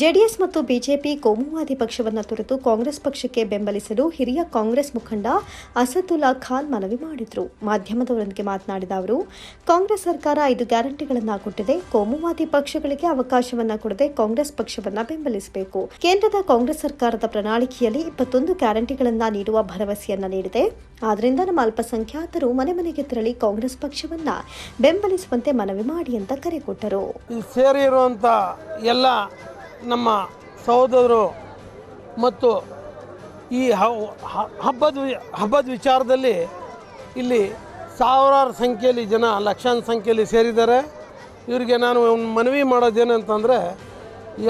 JDS ಮತ್ತು BJP ಕೋಮುವಾದಿ ಪಕ್ಷವನ್ನು ತೊರೆದು ಕಾಂಗ್ರೆಸ್ ಪಕ್ಷಕ್ಕೆ ಬೆಂಬಲಿಸಲು ಹಿರಿಯ ಕಾಂಗ್ರೆಸ್ ಮುಖಂಡ ಅಸದುಲ್ಲಾ ಖಾನ್ ಮನವಿ ಮಾಡಿದರು. ಮಾಧ್ಯಮದವರೊಂದಿಗೆ ಮಾತನಾಡಿದ ಅವರು, ಕಾಂಗ್ರೆಸ್ ಸರ್ಕಾರ ಐದು ಗ್ಯಾರಂಟಿಗಳನ್ನು ಕೊಟ್ಟಿದೆ. ಕೋಮುವಾದಿ ಪಕ್ಷಗಳಿಗೆ ಅವಕಾಶವನ್ನ ಕೊಡದೆ ಕಾಂಗ್ರೆಸ್ ಪಕ್ಷವನ್ನು ಬೆಂಬಲಿಸಬೇಕು. ಕೇಂದ್ರದ ಕಾಂಗ್ರೆಸ್ ಸರ್ಕಾರದ ಪ್ರಣಾಳಿಕೆಯಲ್ಲಿ ಇಪ್ಪತ್ತೊಂದು ಗ್ಯಾರಂಟಿಗಳನ್ನು ನೀಡುವ ಭರವಸೆಯನ್ನ ನೀಡಿದೆ. ಆದ್ದರಿಂದ ನಮ್ಮ ಅಲ್ಪಸಂಖ್ಯಾತರು ಮನೆ ಮನೆಗೆ ತೆರಳಿ ಕಾಂಗ್ರೆಸ್ ಪಕ್ಷವನ್ನ ಬೆಂಬಲಿಸುವಂತೆ ಮನವಿ ಮಾಡಿ ಅಂತ ಕರೆ ಕೊಟ್ಟರು. ನಮ್ಮ ಸಹೋದರರು ಮತ್ತು ಈ ಹಬ್ಬದ ಹಬ್ಬದ ವಿಚಾರದಲ್ಲಿ ಇಲ್ಲಿ ಸಾವಿರಾರು ಸಂಖ್ಯೆಯಲ್ಲಿ ಜನ, ಲಕ್ಷಾಂತರ ಸಂಖ್ಯೆಯಲ್ಲಿ ಸೇರಿದ್ದಾರೆ. ಇವರಿಗೆ ನಾನು ಮನವಿ ಮಾಡೋದೇನಂತಂದರೆ,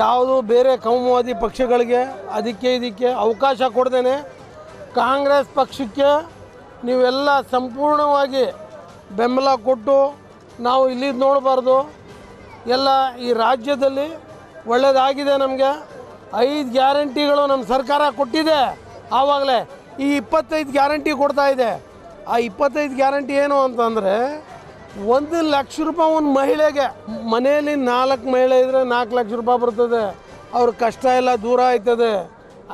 ಯಾವುದು ಬೇರೆ ಕೌಮವಾದಿ ಪಕ್ಷಗಳಿಗೆ ಅದಕ್ಕೆ ಇದಕ್ಕೆ ಅವಕಾಶ ಕೊಡ್ದೇನೆ. ಕಾಂಗ್ರೆಸ್ ಪಕ್ಷಕ್ಕೆ ನೀವೆಲ್ಲ ಸಂಪೂರ್ಣವಾಗಿ ಬೆಂಬಲ ಕೊಟ್ಟು ನಾವು ಇಲ್ಲಿ ನೋಡಬಾರ್ದು. ಎಲ್ಲ ಈ ರಾಜ್ಯದಲ್ಲಿ ಒಳ್ಳೆಯದಾಗಿದೆ ನಮಗೆ. ಐದು ಗ್ಯಾರಂಟಿಗಳು ನಮ್ಮ ಸರ್ಕಾರ ಕೊಟ್ಟಿದೆ. ಆವಾಗಲೇ ಈ ಇಪ್ಪತ್ತೈದು ಗ್ಯಾರಂಟಿ ಕೊಡ್ತಾ ಇದೆ. ಆ ಇಪ್ಪತ್ತೈದು ಗ್ಯಾರಂಟಿ ಏನು ಅಂತಂದರೆ ಒಂದು ಲಕ್ಷ ರೂಪಾಯಿ ಒಂದು ಮಹಿಳೆಗೆ, ಮನೆಯಲ್ಲಿ ನಾಲ್ಕು ಮಹಿಳೆ ಇದ್ದರೆ ನಾಲ್ಕು ಲಕ್ಷ ರೂಪಾಯಿ ಬರ್ತದೆ. ಅವ್ರ ಕಷ್ಟ ಎಲ್ಲ ದೂರ ಆಯ್ತದೆ.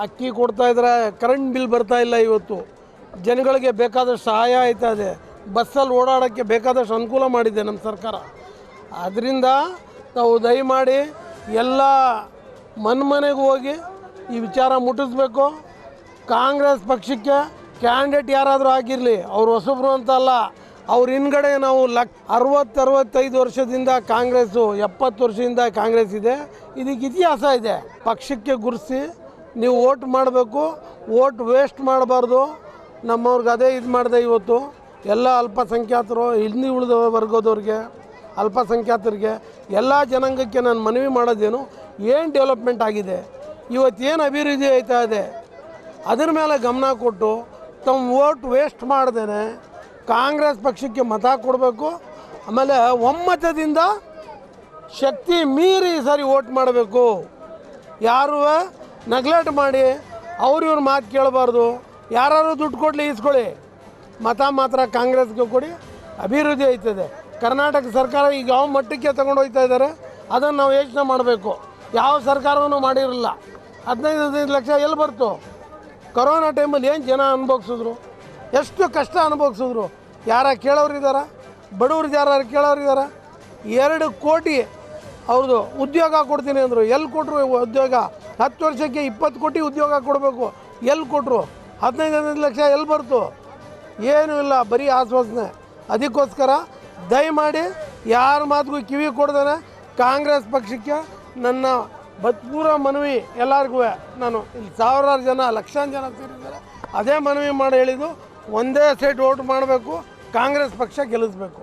ಅಕ್ಕಿ ಕೊಡ್ತಾ ಇದ್ರೆ ಕರೆಂಟ್ ಬಿಲ್ ಬರ್ತಾ ಇಲ್ಲ ಇವತ್ತು. ಜನಗಳಿಗೆ ಬೇಕಾದಷ್ಟು ಸಹಾಯ ಆಯ್ತದೆ. ಬಸ್ಸಲ್ಲಿ ಓಡಾಡೋಕ್ಕೆ ಬೇಕಾದಷ್ಟು ಅನುಕೂಲ ಮಾಡಿದೆ ನಮ್ಮ ಸರ್ಕಾರ. ಅದರಿಂದ ತಾವು ದಯಮಾಡಿ ಎಲ್ಲ ಮನೆಗೆ ಹೋಗಿ ಈ ವಿಚಾರ ಮುಟ್ಟಿಸ್ಬೇಕು. ಕಾಂಗ್ರೆಸ್ ಪಕ್ಷಕ್ಕೆ ಕ್ಯಾಂಡಿಡೇಟ್ ಯಾರಾದರೂ ಆಗಿರಲಿ, ಅವ್ರು ಹೊಸಬ್ರು ಅಂತ ಅಲ್ಲ, ಅವ್ರ ಹಿಂದ್ಗಡೆ ನಾವು ಲಕ್ ಅರವತ್ತು ಅರವತ್ತೈದು ವರ್ಷದಿಂದ ಕಾಂಗ್ರೆಸ್ಸು, ಎಪ್ಪತ್ತು ವರ್ಷದಿಂದ ಕಾಂಗ್ರೆಸ್ ಇದೆ. ಇದಕ್ಕೆ ಇತಿಹಾಸ ಇದೆ. ಪಕ್ಷಕ್ಕೆ ಗುರುಸಿ, ನೀವು ಓಟ್ ಮಾಡಬೇಕು ಓಟ್ ವೇಸ್ಟ್ ಮಾಡಬಾರ್ದು. ನಮ್ಮವ್ರಿಗೆ ಅದೇ ಇದು ಮಾಡಿದೆ ಇವತ್ತು. ಎಲ್ಲ ಅಲ್ಪಸಂಖ್ಯಾತರು, ಹಿಂದಿ ಉಳಿದ ವರ್ಗದವ್ರಿಗೆ ಅಲ್ಪಸಂಖ್ಯಾತರಿಗೆ ಎಲ್ಲ ಜನಾಂಗಕ್ಕೆ ನಾನು ಮನವಿ ಮಾಡೋದೇನು, ಏನು ಡೆವಲಪ್ಮೆಂಟ್ ಆಗಿದೆ? ಇವತ್ತೇನು ಅಭಿವೃದ್ಧಿ ಆಯ್ತಾ ಇದೆ? ಅದ್ರ ಮೇಲೆ ಗಮನ ಕೊಟ್ಟು ತಮ್ಮ ವೋಟ್ ವೇಸ್ಟ್ ಮಾಡ್ದೇನೆ, ಕಾಂಗ್ರೆಸ್ ಪಕ್ಷಕ್ಕೆ ಮತ ಕೊಡಬೇಕು, ಆಮೇಲೆ ಒಮ್ಮತದಿಂದ ಶಕ್ತಿ ಮೀರಿ ಸರಿ ಓಟ್ ಮಾಡಬೇಕು. ಯಾರು ನೆಗ್ಲೆಕ್ಟ್ ಮಾಡಿ ಅವ್ರ ಇವ್ರ ಮಾತು ಕೇಳಬಾರ್ದು ಯಾರು ದುಡ್ಡು ಕೊಡಲಿ ಇಸ್ಕೊಳ್ಳಿ ಮತ ಮಾತ್ರ ಕಾಂಗ್ರೆಸ್ಗೆ ಕೊಡಿ, ಅಭಿವೃದ್ಧಿ ಆಯ್ತದೆ. ಕರ್ನಾಟಕ ಸರ್ಕಾರ ಈಗ ಯಾವ ಮಟ್ಟಕ್ಕೆ ತಗೊಂಡು ಹೋಗ್ತಾ ಇದ್ದಾರೆ, ಅದನ್ನು ನಾವು ಯೋಚನೆ ಮಾಡಬೇಕು. ಯಾವ ಸರ್ಕಾರವನ್ನು ಮಾಡಿರಲಿಲ್ಲ ಹದಿನೈದು ಹದಿನೈದು ಲಕ್ಷ ಎಲ್ಲಿ ಬರ್ತು? ಕೊರೋನಾ ಟೈಮಲ್ಲಿ ಏನು ಜನ ಅನುಭವಿಸಿದ್ರು? ಎಷ್ಟು ಕಷ್ಟ ಅನುಭವಿಸಿದ್ರು? ಯಾರ ಕೇಳೋರು ಇದ್ದಾರ? ಬಡವ್ರು ಯಾರು ಕೇಳೋರು ಇದ್ದಾರ? ಎರಡು ಕೋಟಿ ಅವ್ರದ್ದು ಉದ್ಯೋಗ ಕೊಡ್ತೀನಿ ಅಂದರು. ಎಲ್ಲಿ ಕೊಟ್ಟರು ಉದ್ಯೋಗ? ಹತ್ತು ವರ್ಷಕ್ಕೆ ಇಪ್ಪತ್ತು ಕೋಟಿ ಉದ್ಯೋಗ ಕೊಡಬೇಕು. ಎಲ್ಲಿ ಕೊಟ್ಟರು ಹದಿನೈದು ಹದಿನೈದು ಲಕ್ಷ ಎಲ್ಲಿ ಬರ್ತು? ಏನೂ ಇಲ್ಲ, ಬರೀ ಆಶ್ವಾಸನೆ. ಅದಕ್ಕೋಸ್ಕರ ದಯಮಾಡಿ ಯಾರ ಮಾತಿಗೂ ಕಿವಿ ಕೊಡ್ದೇನೆ. ಕಾಂಗ್ರೆಸ್ ಪಕ್ಷಕ್ಕೆ ನನ್ನ ಭತ್ಪೂರ ಮನವಿ ಎಲ್ಲರಿಗೂ ನಾನು ಇಲ್ಲಿ ಸಾವಿರಾರು ಜನ ಲಕ್ಷಾಂತರ ಜನ ಸೇರಿದ್ದಾರೆ. ಅದೇ ಮನವಿ ಮಾಡಿ ಹೇಳಿದ್ದು, ಒಂದೇ ಸೈಡ್ ಓಟ್ ಮಾಡಬೇಕು, ಕಾಂಗ್ರೆಸ್ ಪಕ್ಷ ಗೆಲ್ಲಿಸ್ಬೇಕು.